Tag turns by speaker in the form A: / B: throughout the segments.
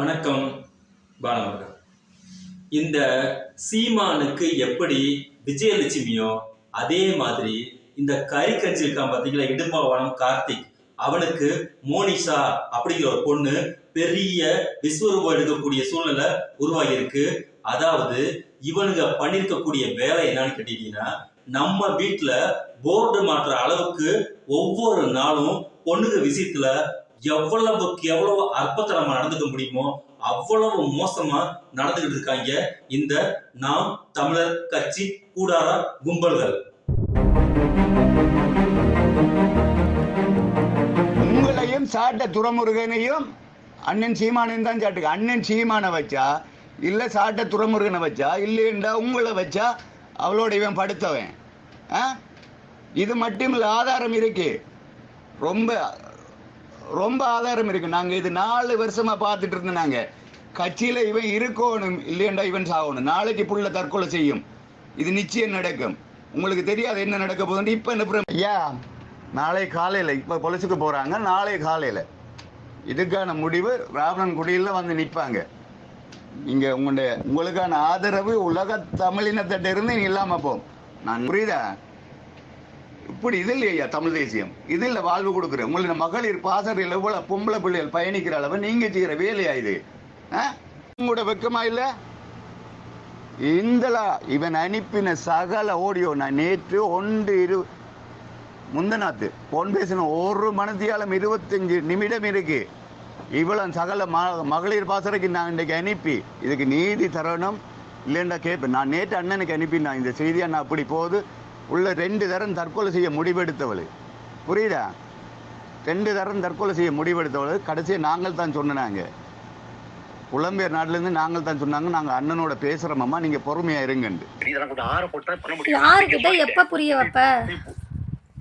A: வணக்கம் பாலமுருகன் இந்த சீமானுக்கு எப்படி விஜயலட்சுமியோ அதே மாதிரி இந்த கறிக்கஞ்சி இருக்கான் பார்த்தீங்களா இடும்பாவனம் கார்த்திக் அவனுக்கு மோனிஷா அப்படிங்கிற ஒரு பொண்ணு பெரிய விஸ்வரூபம் எடுக்கக்கூடிய சூழ்நிலை உருவாகி இருக்கு அதாவது இவனுங்க பண்ணிருக்கக்கூடிய வேலை என்னன்னு கேட்டீங்கன்னா நம்ம வீட்டுல போர்டு மாற்ற அளவுக்கு ஒவ்வொரு நாளும் பொண்ணுங்க விஷயத்துல எவ்வளவுக்கு எவ்வளவு அற்பத்தனமா நடந்துக்க முடியுமோ அவ்வளவு மோசமா நடந்துகிட்டு இருக்காங்க இந்த நாம் தமிழர் கட்சி கூடார கும்பல்கள்.
B: உங்களையும் சாட்ட துறமுருகனையும் அண்ணன் சீமானையும் தான் சாட்டுங்க. அண்ணன் சீமானை வச்சா இல்ல சாட்ட துறமுருகனை வச்சா இல்லைண்டா உங்களை வச்சா அவளோட இவன் படுத்தவன். ஆ? இது மட்டும் இல்லை ஆதாரம் இருக்கு. ரொம்ப ரொம்ப ஆதாரம் இருக்கு. நாங்க இது நாலு வருஷமா பார்த்துட்டு இருந்தோம் நாங்க. கட்சியில இவன் இருக்கணும் இல்லையண்டா இவன் சாகணும். நாளைக்கு புள்ள தற்கொலை செய்யும். இது நிச்சயம் நடக்கும். உங்களுக்கு தெரியாது என்ன நடக்க போகுதுன்னு இப்ப என்ன ஐயா நாளை காலையில இப்ப பொலிசுக்கு போறாங்க. நாளை காலையில. இதுக்கான முடிவு ராவணன் குடியில வந்து நிற்பாங்க நீங்க உங்களுடைய உங்களுக்கான ஆதரவு உலக தமிழினத்திட்ட இருந்து நீ இல்லாம போம் நான் புரியுதா? இப்படி இது இல்லையா தமிழ் தேசியம்? இது இல்லை வாழ்வு கொடுக்குறேன் உங்களுடைய மகளிர் பாசறையில் எவ்வளோ பொம்பளை பிள்ளைகள் பயணிக்கிற அளவு நீங்கள் செய்கிற வேலையா இது? ஆ? உங்களோட வெக்கமா இல்லை? இந்தலா இவன் அனுப்பின சகல ஓடியோ நான் நேற்று ஒன்று இரு முந்தநாத்து போன் பேசின ஒரு மனதியாலம் இருபத்தஞ்சு நிமிடம் இருக்கு. இவ்வளவு சகல ம- மகளிர் பாசறைக்கு நான் இன்றைக்கு அனுப்பி இதுக்கு நீதி தரணும். இல்லைன்னா கேட்பேன் நான் நேற்று அண்ணனுக்கு அனுப்பினேன். இந்த செய்தியை நான் அப்படி போகுது உள்ள ரெண்டு தரம் தற்கொலை செய்ய முடிவெடுத்தவள். புரியுதா? ரெண்டு தரம் தற்கொலை செய்ய முடிவெடுத்தவள். கடைசியாக நாங்கள் தான் சொன்னாங்க புலம்பெயர் நாட்டிலேருந்து நாங்கள் தான் சொன்னாங்க. நாங்கள் அண்ணனோட பேசுகிறோமம்மா நீங்கள் பொறுமையாக இருங்கண்டு.
C: யாருக்கிட்ட எப்ப புரிய வைப்ப?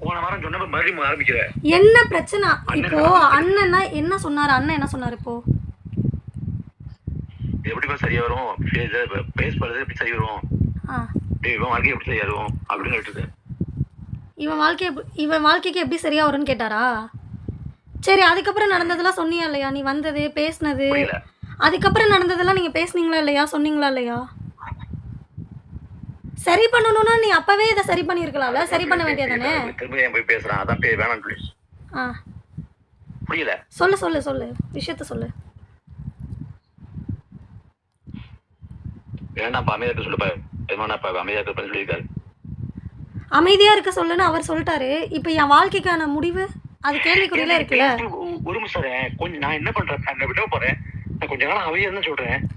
D: போன வாரம் சொன்ன மறுபடியும் ஆரம்பிக்கிற.
C: என்ன பிரச்சனை? இப்போ அண்ணன்னா என்ன சொன்னாரு? அண்ணன் என்ன சொன்னாரு இப்போ?
D: எப்படி இப்ப சரியா வரும்? பேஸ் பண்ணுறது எப்படி சரி வரும்? இவன் வாழ்க்கை எப்படி சரியா வரும் அப்படின்னு கேட்டுருக்கு
C: இவன் வாழ்க்கை இவன் வாழ்க்கைக்கு எப்படி சரியா வரும்னு கேட்டாரா? சரி அதுக்கப்புறம் நடந்ததெல்லாம் சொன்னியா இல்லையா? நீ வந்தது பேசுனது? அதுக்கப்புறம் நடந்ததெல்லாம் நீங்க பேசுனீங்களா இல்லையா? சொன்னீங்களா இல்லையா? சரி பண்ணணும்னா நீ அப்பவே இதை சரி பண்ணியிருக்கலாம்ல? சரி பண்ண வேண்டியதானே
D: திரும்ப ஏன் போய் பேசுறான் அதான் பே வேணாம் சொல்லி.
C: ஆ.
D: புரியல.
C: சொல்லு சொல்லு சொல்லு. விஷயத்த சொல்லு.
D: வேண்டாம் எதுவும் இப்ப அமைதியா இருக்க சொல்லியிருக்காரு.
C: அமைதியா இருக்க சொல்லுன்னு அவர் சொல்லிட்டாரு. இப்போ என் வாழ்க்கைக்கான முடிவு? அது கேள்விக்குறியில இருக்குல்ல?
D: ஒரு- நிமிஷம். கொஞ்சம் நான் என்ன பண்றேன்? விட போறேன். நான் கொஞ்ச நாள் அமைதியா தான் சொல்றேன்.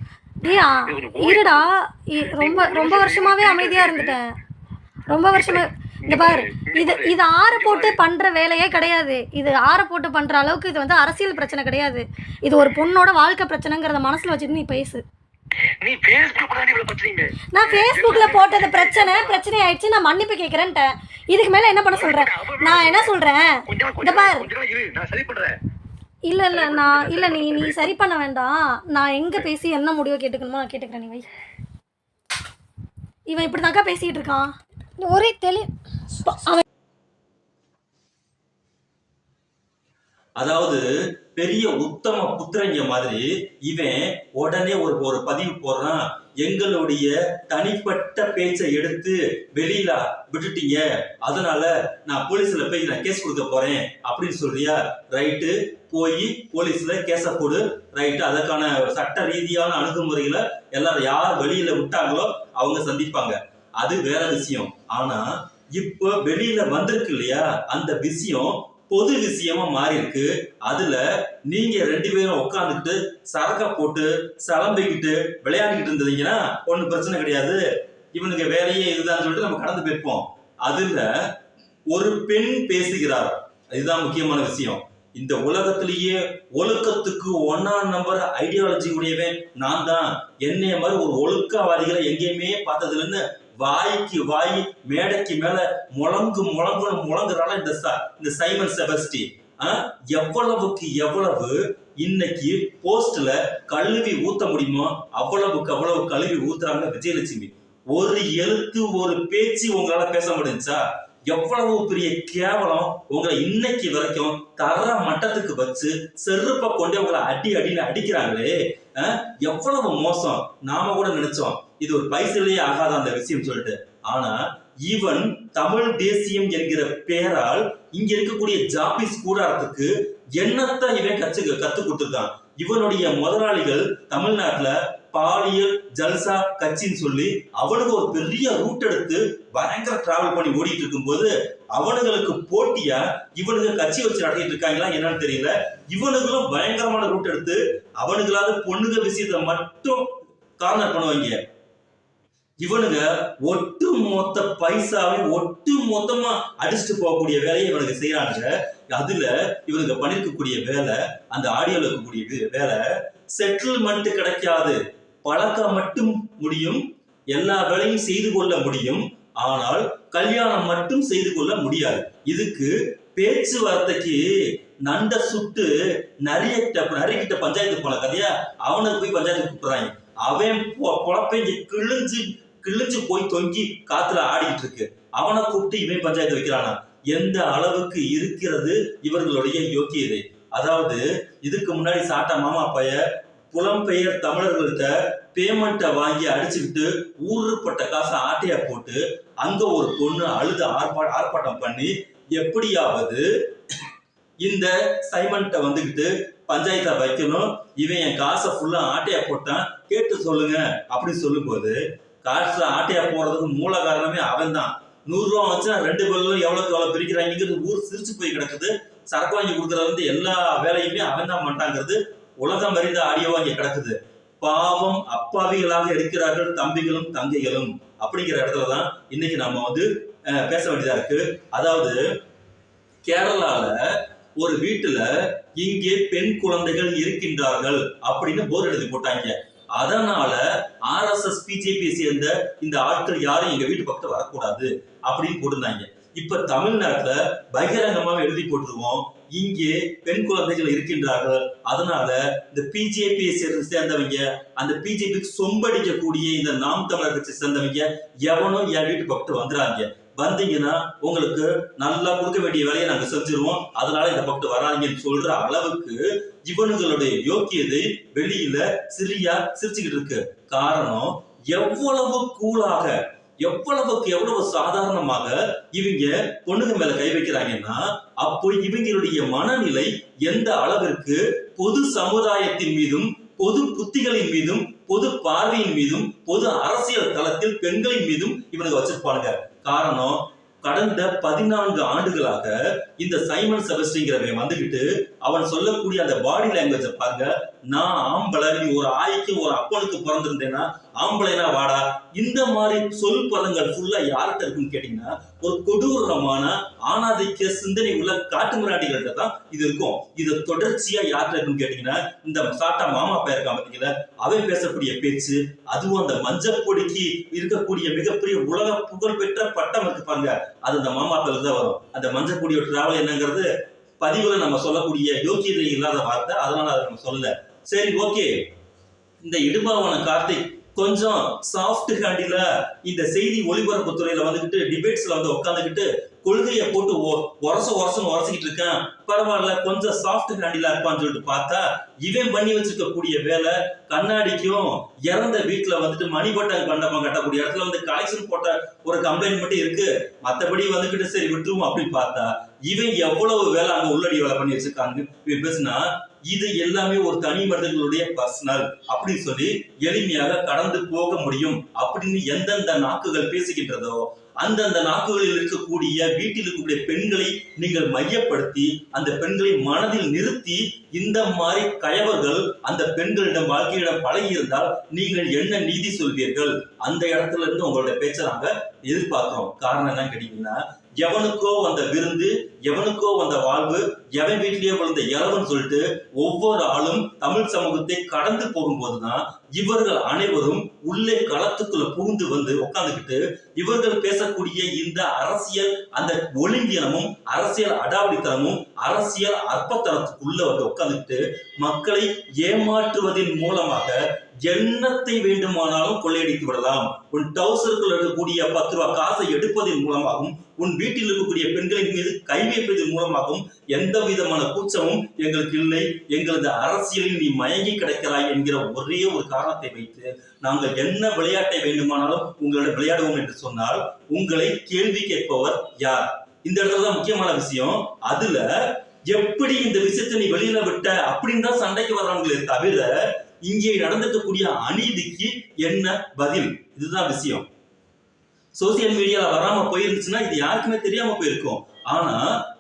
C: ஏயா இருடா. ரொம்ப ரொம்ப வருஷமாவே அமைதியா இருந்துட்டேன். ரொம்ப வருஷமா இந்த பாரு. இது இது ஆற போட்டு பண்ற வேலையே கிடையாது. இது ஆற போட்டு பண்ற அளவுக்கு இது வந்து அரசியல் பிரச்சனை கிடையாது. இது ஒரு பொண்ணோட வாழ்க்கை பிரச்சனைங்கிறத மனசுல வச்சுட்டு நீ பேசு.
D: நீ பேஸ்புக் தான் இவ்வளவு பிரச்சனைங்க
C: நான் ஃபேஸ்புக்ல போட்டது பிரச்சனை பிரச்சனை ஆயிடுச்சு நான் மன்னிப்பு கேட்கறேன்ட்டேன் இதுக்கு மேல என்ன பண்ண சொல்றேன் நான் என்ன சொல்றேன்? இந்த பாரு. இல்ல இல்ல நான் இல்ல நீ நீ சரி பண்ண வேண்டாம். நான் எங்க பேசி என்ன முடிவை கேட்டுக்கணுமோ நான் கேட்டுக்கிறேன் நீ வை. இவன் இப்படிதாக்கா பேசிட்டு இருக்கான். ஒரே தெளி அவன்
A: அதாவது பெரிய உத்தம புத்திரங்க மாதிரி இவன் உடனே ஒரு ஒரு பதிவு போடுறான். எங்களுடைய தனிப்பட்ட பேச்சை எடுத்து வெளியில விட்டுட்டீங்க. அதனால நான் போலீஸ்ல போய் நான் கேஸ் கொடுக்க போறேன் அப்படின்னு சொல்றியா? ரைட்டு. போய் போலீஸ்ல கேஸ போடு. ரைட்டு. அதற்கான சட்ட ரீதியான அணுகுமுறைகளை எல்லாரும் யார் வெளியில விட்டாங்களோ அவங்க சந்திப்பாங்க. அது வேற விஷயம். ஆனா இப்போ வெளியில வந்திருக்கு இல்லையா? அந்த விஷயம் பொது விஷயமா மாறி இருக்கு அதுல நீங்க ரெண்டு பேரும் உட்காந்துக்கிட்டு சரக்க போட்டு சலம்பிக்கிட்டு விளையாடிக்கிட்டு இருந்தீங்கன்னா ஒன்றும் பிரச்சனை கிடையாது. இவனுக்கு வேலையே இதுதான் சொல்லிட்டு நம்ம கடந்து போயிருப்போம். அதுல ஒரு பெண் பேசுகிறார். இதுதான் முக்கியமான விஷயம். இந்த உலகத்திலேயே ஒழுக்கத்துக்கு ஒன்னாம் நம்பர் ஐடியாலஜி உடையவன் நான் தான் என்னைய மாதிரி ஒரு ஒழுக்கவாதிகளை எங்கேயுமே பார்த்ததுலன்னு வாய்க்கு வாய் மேடைக்கு மேல முழங்கு முழங்குன்னு முழங்குறால இந்த ச- இந்த சைமன் செபஸ்டி ஆ, எவ்வளவுக்கு எவ்வளவு இன்னைக்கு போஸ்ட்ல கழுவி ஊத்த முடியுமோ அவ்வளவுக்கு அவ்வளவு கழுவி ஊத்துறாங்க விஜயலட்சுமி. ஒரு எழுத்து ஒரு பேச்சு உங்களால பேச முடிஞ்சா எவ்வளவு பெரிய கேவலம் உங்களை இன்னைக்கு வரைக்கும் தர மட்டத்துக்கு வச்சு செருப்பை கொண்டு உங்களை அடி அடின்னு அடிக்கிறாங்களே. எவ்வளவு மோசம்? நாம கூட நினைச்சோம். இது ஒரு பைசலையே ஆகாத அந்த விஷயம் சொல்லிட்டு. ஆனா இவன் தமிழ் தேசியம் என்கிற பெயரால் இங்க இருக்கக்கூடிய ஜாபிஸ் கூடாரத்துக்கு என்னத்தான் இவன் கத்து கத்து கொடுத்துருக்கான். இவனுடைய முதலாளிகள் தமிழ்நாட்டுல பாலியல் ஜல்சா கட்சின்னு சொல்லி அவனுக்கு ஒரு பெரிய ரூட் எடுத்து பயங்கர டிராவல் பண்ணி ஓடிட்டு இருக்கும்போது அவனுங்களுக்கு போட்டியா இவனுங்க கட்சி வச்சு நடத்திட்டு இருக்காங்களா என்னன்னு தெரியல. இவனுங்களும் பயங்கரமான ரூட் எடுத்து அவனுங்களாவது பொண்ணுங்க விஷயத்தை மட்டும் கார்னர் பண்ணுவாங்க. இவனுங்க ஒட்டு மொத்த பைசாவை ஒட்டு மொத்தமா அடிச்சுட்டு போகக்கூடிய வேலையை இவனுக்கு செய்யறாங்க அதுல இவனுங்க பண்ணிருக்கக்கூடிய வேலை அந்த ஆடியோல இருக்கக்கூடிய வேலை செட்டில்மெண்ட் கிடைக்காது. பழக்கம் மட்டும் முடியும் எல்லா வேலையும் செய்து கொள்ள முடியும். ஆனால் கல்யாணம் மட்டும் செய்து கொள்ள முடியாது. இதுக்கு பேச்சுவார்த்தைக்கு நண்ட சுட்டு நிறைய நரிக்கிட்ட பஞ்சாயத்து போன கதையா? அவனுக்கு போய் பஞ்சாயத்து கூப்பிடுறாங்க. அவன் பொ- கிழிஞ்சு கிழிஞ்சு போய் தொங்கி காத்துல ஆடிக்கிட்டு இருக்கு அவனை கூப்பிட்டு இவன் பஞ்சாயத்து வைக்கிறானா? எந்த அளவுக்கு இருக்கிறது இவர்களுடைய யோக்கியதை? அதாவது இதுக்கு முன்னாடி சாட்டா மாமா பைய புலம்பெயர் தமிழர்கள்ட்ட பேமெண்ட்டை வாங்கி அடிச்சுக்கிட்டு ஊருப்பட்ட காசை ஆட்டையா போட்டு அங்க ஒரு பொண்ணு அழுது ஆர்ப்பா ஆர்ப்பாட்டம் பண்ணி எப்படியாவது இந்த சைமன்ட்ட வந்துகிட்டு பஞ்சாயத்தை வைக்கணும். இவன் என் காசை ஃபுல்லா ஆட்டையா போட்டான். கேட்டு சொல்லுங்க. அப்படின்னு சொல்லும்போது காசுல ஆட்டையா போறதுக்கு மூல காரணமே அவன் தான் நூறு ரூபா வச்சா ரெண்டு பேரும் எவ்வளவுக்கு எவ்வளவு பிரிக்கிறாங்கிறது ஊர் சிரிச்சு போய் கிடக்குது. சரக்கு வாங்கி கொடுக்கறது வந்து எல்லா வேலையுமே அவன் தான் பண்ணிட்டாங்கிறது உலகம் அறிந்த ஆடியோவா இங்கே கிடக்குது. பாவம் அப்பாவிகளாக இருக்கிறார்கள் தம்பிகளும் தங்கைகளும் அப்படிங்கிற இடத்துல தான் இன்னைக்கு நம்ம வந்து பேச வேண்டியதா இருக்கு. அதாவது கேரளால ஒரு வீட்டுல இங்கே பெண் குழந்தைகள் இருக்கின்றார்கள் அப்படின்னு போர் எழுதி போட்டாங்க. அதனால ஆர்எஸ்எஸ் பிஜேபி சேர்ந்த இந்த ஆட்கள் யாரும் எங்க வீட்டு பக்கத்துல வரக்கூடாது அப்படின்னு போட்டிருந்தாங்க. இப்ப தமிழ்நாட்டுல பகிரங்கமாக எழுதி போட்டுருவோம் இங்கே பெண் குழந்தைகள் இருக்கின்றார்கள். அதனால இந்த பிஜேபி சேர்ந்தவங்க அந்த பிஜேபிக்கு சொம்படிக்கக்கூடிய இந்த நாம் தமிழர் கட்சி சேர்ந்தவங்க எவனும் என் வீட்டு பக்கத்து வந்துடாங்க வந்தீங்கன்னா உங்களுக்கு நல்லா கொடுக்க வேண்டிய வேலையை நாங்க செஞ்சிருவோம். அதனால இந்த பக்கத்து வராதிங்கன்னு சொல்ற அளவுக்கு இவனுங்களுடைய யோக்கியதை வெளியில சிறியா சிரிச்சுக்கிட்டு இருக்கு. காரணம் எவ்வளவு கூலாக எவ்வளவுக்கு எவ்வளவு சாதாரணமாக இவங்க பொண்ணுங்க மேல கை வைக்கிறாங்கன்னா அப்போ இவங்களுடைய மனநிலை எந்த அளவிற்கு பொது சமுதாயத்தின் மீதும் பொது புத்திகளின் மீதும் பொது பார்வையின் மீதும் பொது அரசியல் தளத்தில் பெண்களின் மீதும் இவனுக்கு வச்சிருப்பானுங்க. காரணம் கடந்த பதினான்கு ஆண்டுகளாக இந்த சைமன் செபஸ்டிங்கிறவன் வந்துகிட்டு அவன் சொல்லக்கூடிய அந்த பாடி லாங்குவேஜை பாருங்க. நான் ஆம்பளை நீ ஒரு ஆய்க்கு ஒரு அப்பனுக்கு பிறந்திருந்தேன்னா ஆம்பளைனா வாடா இந்த மாதிரி சொல் பதங்கள் ஃபுல்லா யார்கிட்ட இருக்குன்னு கேட்டீங்கன்னா ஒரு கொடூரமான ஆணாதிக்க சிந்தனை உள்ள காட்டு மிராட்டிகள்கிட்ட தான் இது இருக்கும். இது தொடர்ச்சியா யார்கிட்ட இருக்குன்னு கேட்டீங்கன்னா இந்த சாட்டா மாமா பையன் இருக்கான் அவை அவன் பேசக்கூடிய பேச்சு அதுவும் அந்த மஞ்சப்பொடிக்கு இருக்கக்கூடிய மிகப்பெரிய உலக புகழ்பெற்ற பட்டம் இருக்கு பாருங்க. அது அந்த மாமா பையில தான் வரும். அந்த மஞ்சள் பொடியோட டிராவல் என்னங்கிறது பதிவுல நம்ம சொல்லக்கூடிய யோக்கியதை இல்லாத வார்த்தை அதனால அதை நம்ம சொல்லல. சரி ஓகே இந்த இடுபாவான கார்த்திக் கொஞ்சம் சாஃப்ட் ஹேண்டில இந்த செய்தி ஒளிபரப்பு துறையில வந்துகிட்டு டிபேட்ஸ்ல வந்து உட்காந்துக்கிட்டு கொள்கையை போட்டு உரச உரசன்னு உரசிக்கிட்டு இருக்கான். பரவாயில்ல கொஞ்சம் சாஃப்ட் ஹேண்டிலா இருப்பான்னு சொல்லிட்டு பார்த்தா இவன் பண்ணி வச்சிருக்க கூடிய வேலை கண்ணாடிக்கும் இறந்த வீட்டுல வந்துட்டு மணிபட்டம் கண்டப்பம் கட்டக்கூடிய இடத்துல வந்து கலெக்ஷன் போட்ட ஒரு கம்ப்ளைண்ட் மட்டும் இருக்கு. மத்தபடி வந்துகிட்டு சரி விட்டுருவோம் அப்படின்னு பார்த்தா இவன் எவ்வளவு வேலை அங்க உள்ளடி வேலை பண்ணி வச்சிருக்காங்க இவன் பேசுனா இது எல்லாமே ஒரு தனி மனிதர்களுடைய பர்சனல் அப்படின்னு சொல்லி எளிமையாக கடந்து போக முடியும் அப்படின்னு எந்தெந்த நாக்குகள் பேசுகின்றதோ அந்தந்த நாக்குகளில் இருக்கக்கூடிய வீட்டில் இருக்கக்கூடிய பெண்களை நீங்கள் மையப்படுத்தி அந்த பெண்களை மனதில் நிறுத்தி இந்த மாதிரி கயவர்கள் அந்த பெண்களிடம் வாழ்க்கையிடம் பழகி இருந்தால் நீங்கள் என்ன நீதி சொல்வீர்கள்? அந்த இடத்துல இருந்து உங்களுடைய பேச்சை நாங்க எதிர்பார்க்கிறோம். காரணம் என்ன கேட்டீங்கன்னா எவனுக்கோ வந்த விருந்து எவனுக்கோ வந்த வாழ்வு எவன் வீட்டிலேயே வளர்ந்த இறவன் சொல்லிட்டு ஒவ்வொரு ஆளும் தமிழ் சமூகத்தை கடந்து போகும்போதுதான் இவர்கள் அனைவரும் உள்ளே களத்துக்குள்ள புகுந்து வந்து உட்காந்துக்கிட்டு இவர்கள் பேசக்கூடிய இந்த அரசியல் அந்த ஒழுங்கினமும் அரசியல் அடாவடித்தனமும் அரசியல் அற்பத்தனத்துக்குள்ள வந்து உட்கார்ந்துக்கிட்டு மக்களை ஏமாற்றுவதன் மூலமாக எண்ணத்தை வேண்டுமானாலும் கொள்ளையடித்து விடலாம். உன் டவுசருக்குள் இருக்கக்கூடிய பத்து ரூபாய் காசை எடுப்பதன் மூலமாகவும் உன் வீட்டில் இருக்கக்கூடிய பெண்களின் மீது கை வைப்பதன் மூலமாகவும் எந்த விதமான கூச்சமும் எங்களுக்கு இல்லை. எங்களது அரசியலில் நீ மயங்கி கிடக்கிறாய் என்கிற ஒரே ஒரு காரணத்தை வைத்து நாங்கள் என்ன விளையாட்டை வேண்டுமானாலும் உங்களிடம் விளையாடுவோம் என்று சொன்னால் உங்களை கேள்வி கேட்பவர் யார்? இந்த இடத்துல தான் முக்கியமான விஷயம். அதுல எப்படி இந்த விஷயத்தை நீ வெளியில விட்ட அப்படின்னு தான் சண்டைக்கு வர்றவங்களே தவிர இங்கே நடந்துக்கக்கூடிய அநீதிக்கு என்ன பதில்? இதுதான் விஷயம். சோசியல் மீடியால வராம போயிருந்துச்சுன்னா இது யாருக்குமே தெரியாம போயிருக்கும். ஆனா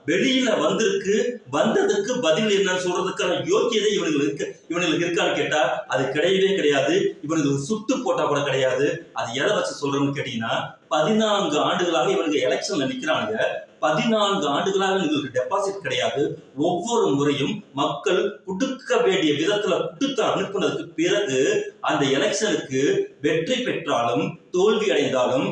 A: வெளியில வந்திருக்கு வந்ததுக்கு பதில் என்னன்னு சொல்றதுக்கான யோக்கியதை இவனுங்களுக்கு இருக்கு இவனுங்களுக்கு இருக்கான்னு கேட்டா அது கிடையவே கிடையாது. இவனுக்கு சுட்டு போட்டா கூட கிடையாது. அது எதை வச்சு சொல்றோம்னு கேட்டீங்கன்னா பதினான்கு ஆண்டுகளாக இவனுக்கு எலெக்ஷன்ல நிக்கிறானுங்க. பதினான்கு ஆண்டுகளாக இவங்களுக்கு டெபாசிட் கிடையாது. ஒவ்வொரு முறையும் மக்கள் கொடுக்க வேண்டிய விதத்துல கொடுத்து அனுப்புனதுக்கு பிறகு அந்த எலெக்ஷனுக்கு வெற்றி பெற்றாலும் தோல்வி அடைந்தாலும்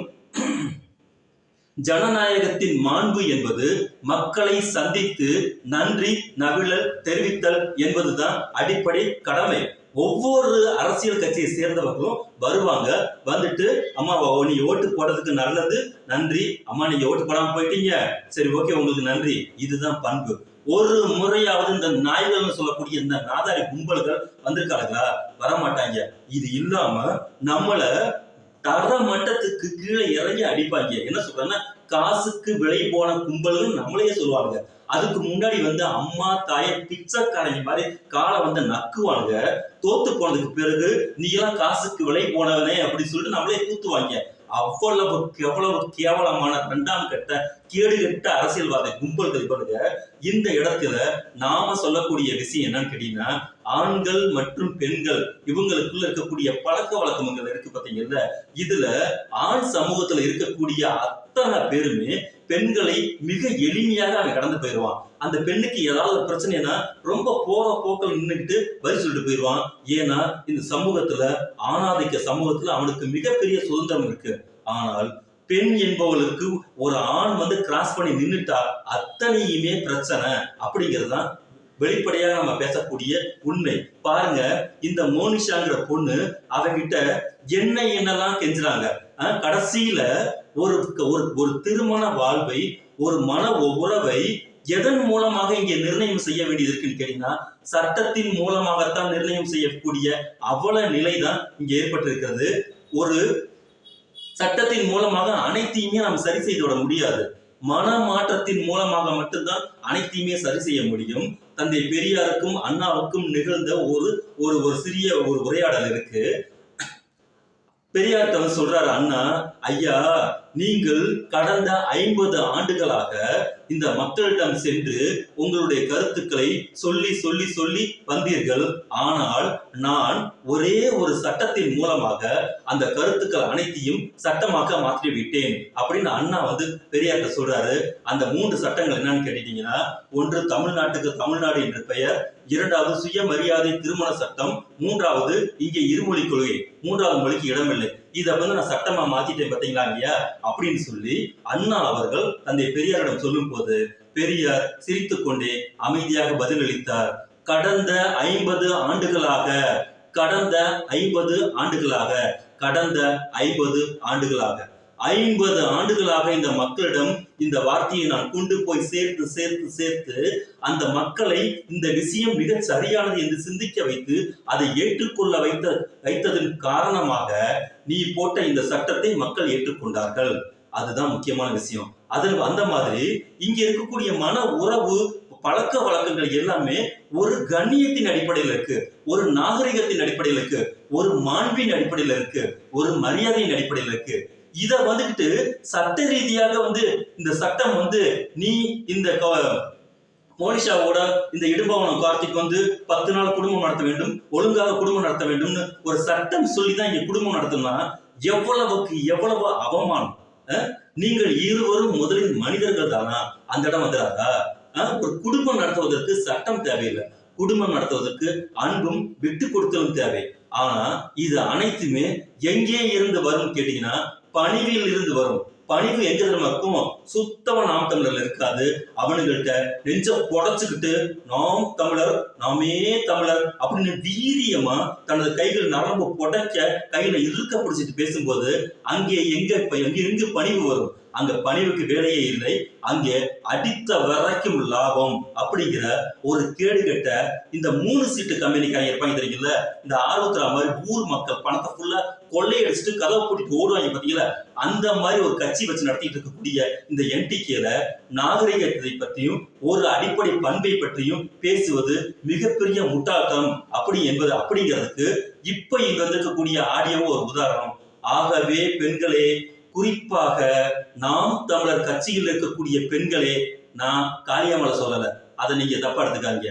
A: ஜனநாயகத்தின் மாண்பு என்பது மக்களை சந்தித்து நன்றி நவிழல் தெரிவித்தல் என்பதுதான் அடிப்படை கடமை. ஒவ்வொரு அரசியல் கட்சியை சேர்ந்தவர்களும் வருவாங்க வந்துட்டு அம்மா நீ ஓட்டு போடுறதுக்கு நல்லது நன்றி. அம்மா நீங்க ஓட்டு போடாம போயிட்டீங்க. சரி ஓகே உங்களுக்கு நன்றி. இதுதான் பண்பு. ஒரு முறையாவது இந்த நாய்கள்னு சொல்லக்கூடிய இந்த நாதாரி கும்பல்கள் வந்திருக்காங்களா வரமாட்டாங்க. இது இல்லாம நம்மள தர மட்டத்துக்கு கீழே இறங்கி அடிப்பாங்க. என்ன சொல்றேன்னா காசுக்கு விலை போன கும்பல்கள் நம்மளையே சொல்லுவாங்க அதுக்கு முன்னாடி வந்து அம்மா தாய பிச்சைக்காரங்க மாதிரி காலை வந்து நக்குவாங்க தோத்து போனதுக்கு பிறகு நீ எல்லாம் காசுக்கு விலை போனவனே அப்படின்னு சொல்லிட்டு நம்மளே தூத்துவாங்க. அவ்வளவு எவ்வளவு கேவலமான இரண்டாம் கட்ட கேடு கட்ட அரசியல்வாத கும்பல்கள் பாருங்க இந்த இடத்துல நாம சொல்லக்கூடிய விஷயம் என்னன்னு கேட்டீங்கன்னா ஆண்கள் மற்றும் பெண்கள் இவங்களுக்குள்ள இருக்கக்கூடிய பழக்க வழக்கங்கள் இருக்கு பாத்தீங்கல்ல. இதுல ஆண் சமூகத்துல இருக்கக்கூடிய அத்தனை பேருமே பெண்களை மிக எளிமையாக அவன் கடந்து போயிடுவான். அந்த பெண்ணுக்கு ஏதாவது ஒரு பிரச்சனைனா ரொம்ப போற போக்கில் நின்றுக்கிட்டு பதில் சொல்லிட்டு போயிடுவான். ஏன்னா இந்த சமூகத்துல ஆணாதிக்க சமூகத்துல அவனுக்கு மிகப்பெரிய சுதந்திரம் இருக்கு. ஆனால் பெண் என்பவளுக்கு ஒரு ஆண் வந்து கிராஸ் பண்ணி நின்னுட்டா அத்தனையுமே பிரச்சனை அப்படிங்கிறது தான் வெளிப்படையாக நம்ம பேசக்கூடிய உண்மை. பாருங்க இந்த மோனிஷாங்கிற பொண்ணு அவகிட்ட என்ன என்னெல்லாம் கெஞ்சுறாங்க. ஆஹ் கடைசியில ஒரு ஒரு ஒரு திருமண வாழ்வை ஒரு மன உறவை எதன் மூலமாக இங்கே நிர்ணயம் செய்ய வேண்டியது இருக்குன்னு கேட்டீங்கன்னா சட்டத்தின் மூலமாகத்தான் நிர்ணயம் செய்யக்கூடிய அவல நிலைதான் இங்கே ஏற்பட்டிருக்கிறது. ஒரு சட்டத்தின் மூலமாக அனைத்தையுமே நாம் சரி செய்து விட முடியாது. மன மாற்றத்தின் மூலமாக மட்டும்தான் அனைத்தையுமே சரி செய்ய முடியும். தந்தை பெரியாருக்கும் அண்ணாவுக்கும் நிகழ்ந்த ஒரு ஒரு ஒரு சிறிய ஒரு உரையாடல் இருக்கு. பெரியார் வந்து சொல்றாரு அண்ணா ஐயா நீங்கள் கடந்த ஐம்பது ஆண்டுகளாக இந்த மக்களிடம் சென்று உங்களுடைய கருத்துக்களை சொல்லி சொல்லி சொல்லி வந்தீர்கள். ஆனால் நான் ஒரே ஒரு சட்டத்தின் மூலமாக அந்த கருத்துக்கள் அனைத்தையும் சட்டமாக மாற்றி விட்டேன் அப்படின்னு அண்ணா வந்து பெரியார்ட்ட சொல்றாரு. அந்த மூன்று சட்டங்கள் என்னன்னு கேட்டீங்கன்னா ஒன்று தமிழ்நாட்டுக்கு தமிழ்நாடு என்ற பெயர் இரண்டாவது சுயமரியாதை திருமண சட்டம் மூன்றாவது இங்கே இருமொழி கொள்கை மூன்றாவது மொழிக்கு இடமில்லை. இதை வந்து நான் சட்டமா மாத்திட்டேன் பாத்தீங்களா ஐயா அப்படின்னு சொல்லி அண்ணா அவர்கள் தந்தை பெரியாரிடம் சொல்லும் போது பெரியார் சிரித்துக்கொண்டே அமைதியாக பதிலளித்தார். கடந்த ஐம்பது ஆண்டுகளாக கடந்த ஐம்பது ஆண்டுகளாக கடந்த ஐம்பது ஆண்டுகளாக. ஐம்பது ஆண்டுகளாக இந்த மக்களிடம் இந்த வார்த்தையை நான் கொண்டு போய் சேர்த்து சேர்த்து சேர்த்து அந்த மக்களை இந்த விஷயம் மிக சரியானது என்று சிந்திக்க வைத்து அதை ஏற்றுக்கொள்ள வைத்த வைத்ததன் காரணமாக நீ போட்ட இந்த சட்டத்தை மக்கள் ஏற்றுக்கொண்டார்கள். அதுதான் முக்கியமான விஷயம். அதில் அந்த மாதிரி இங்க இருக்கக்கூடிய மன உறவு பழக்க வழக்கங்கள் எல்லாமே ஒரு கண்ணியத்தின் அடிப்படையில் இருக்கு ஒரு நாகரிகத்தின் அடிப்படையில் இருக்கு ஒரு மாண்பின் அடிப்படையில் இருக்கு ஒரு மரியாதையின் அடிப்படையில் இருக்கு. இத வந்துக்கிட்டு சட்ட ரீதியாக வந்து இந்த சட்டம் வந்து நீ இந்த மோனிஷாவோட இந்த இடும்பவனம் கார்த்திக் வந்து பத்து நாள் குடும்பம் நடத்த வேண்டும் ஒழுங்காக குடும்பம் நடத்த வேண்டும்னு ஒரு சட்டம் சொல்லி தான் இங்க குடும்பம் நடத்தணும்னா எவ்வளவுக்கு எவ்வளவு அவமானம்? நீங்கள் இருவரும் முதலில் மனிதர்கள் தானா அந்த இடம் வந்துடாதா? ஒரு குடும்பம் நடத்துவதற்கு சட்டம் தேவையில்லை. குடும்பம் நடத்துவதற்கு அன்பும் விட்டு கொடுத்தலும் தேவை. ஆனா இது அனைத்துமே எங்கே இருந்து வரும் கேட்டீங்கன்னா பணிவில் இருந்து வரும். பணிவு எங்க இருக்கும்? சுத்தமா நாம் தமிழர்ல இருக்காது. அவனுங்கள்ட்ட நெஞ்ச புடச்சுக்கிட்டு நாம் தமிழர் நாமே தமிழர் அப்படின்னு வீரியமா தனது கைகள் நரம்பு புடைக்க கையில இறுக்க பிடிச்சிட்டு பேசும்போது அங்கே எங்க இப்ப எங்க எங்க பணிவு வரும்? அங்க பணிவுக்கு வேலையே இல்லை. அங்கே அடித்த வரைக்கும் லாபம் அப்படிங்கிற ஒரு கேடு கட்ட இந்த மூணு சீட்டு கம்பெனிக்காரங்க இருப்பாங்க தெரியுங்கல்ல இந்த ஆர்வத்துல மாதிரி ஊர் மக்கள் பணத்தை ஃபுல்லா கொள்ளையடிச்சுட்டு கதவை கூட்டிட்டு ஓடுவாங்க பாத்தீங்களா? அந்த மாதிரி ஒரு கட்சி வச்சு நடத்திட்டு இருக்கக்கூடிய இந்த என்டிகேல நாகரிகத்தை பற்றியும் ஒரு அடிப்படை பண்பை பற்றியும் பேசுவது மிகப்பெரிய முட்டாள்தனம். அப்படி என்பது அப்படிங்கிறதுக்கு இப்ப இங்க வந்திருக்கக்கூடிய ஆடியோ ஒரு உதாரணம். ஆகவே பெண்களே குறிப்பாக நாம் தமிழர் கட்சியில் இருக்கக்கூடிய பெண்களே நான் காளியாமலை சொல்லல. அதை நீங்க தப்பா எடுத்துக்காதீங்க.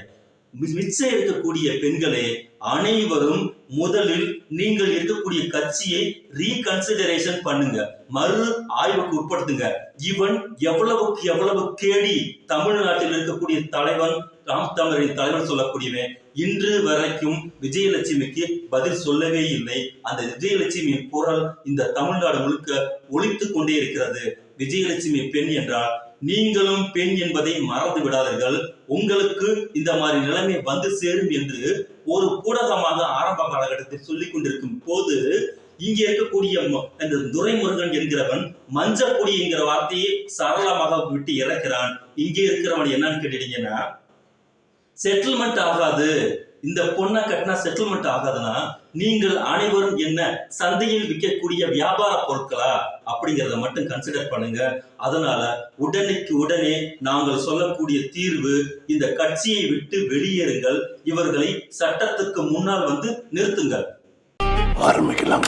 A: மி- மிச்சம் இருக்கக்கூடிய பெண்களே அனைவரும் முதலில் நீங்கள் இருக்கக்கூடிய கட்சியை ரீகன்சிடரேஷன் பண்ணுங்க. மறு ஆய்வுக்கு உட்படுத்துங்க. இவன் எவ்வளவுக்கு எவ்வளவு கேடி தமிழ்நாட்டில் இருக்கக்கூடிய தலைவன் ராம் தமிழரின் தலைவன் சொல்லக்கூடியவன் இன்று வரைக்கும் விஜயலட்சுமிக்கு பதில் சொல்லவே இல்லை. அந்த விஜயலட்சுமியின் குரல் இந்த தமிழ்நாடு முழுக்க ஒழித்து கொண்டே இருக்கிறது. விஜயலட்சுமி பெண் என்றால் நீங்களும் பெண் என்பதை மறந்து விடாதீர்கள். உங்களுக்கு இந்த மாதிரி நிலைமை வந்து சேரும் என்று ஒரு ஊடகமாக ஆரம்ப காலகட்டத்தில் சொல்லிக் கொண்டிருக்கும் போது இங்கே இருக்கக்கூடிய ம- இந்த துரைமுருகன் என்கிறவன் மஞ்சக்குடி என்கிற வார்த்தையை சரளமாக விட்டு இறக்கிறான். இங்கே இருக்கிறவன் என்னன்னு கேட்டீங்கன்னா செட்டில்மெண்ட் ஆகாது. இந்த பொண்ணை கட்டினா செட்டில்மெண்ட் ஆகாதுன்னா நீங்கள் அனைவரும் என்ன சந்தையில் விற்கக்கூடிய வியாபார பொருட்களா அப்படிங்கிறத மட்டும் கன்சிடர் பண்ணுங்க. அதனால உடனுக்கு உடனே நாங்கள் சொல்லக்கூடிய தீர்வு இந்த கட்சியை விட்டு வெளியேறுங்கள். இவர்களை சட்டத்துக்கு முன்னால் வந்து நிறுத்துங்கள்.
E: ஆரம்பிக்கலாம்.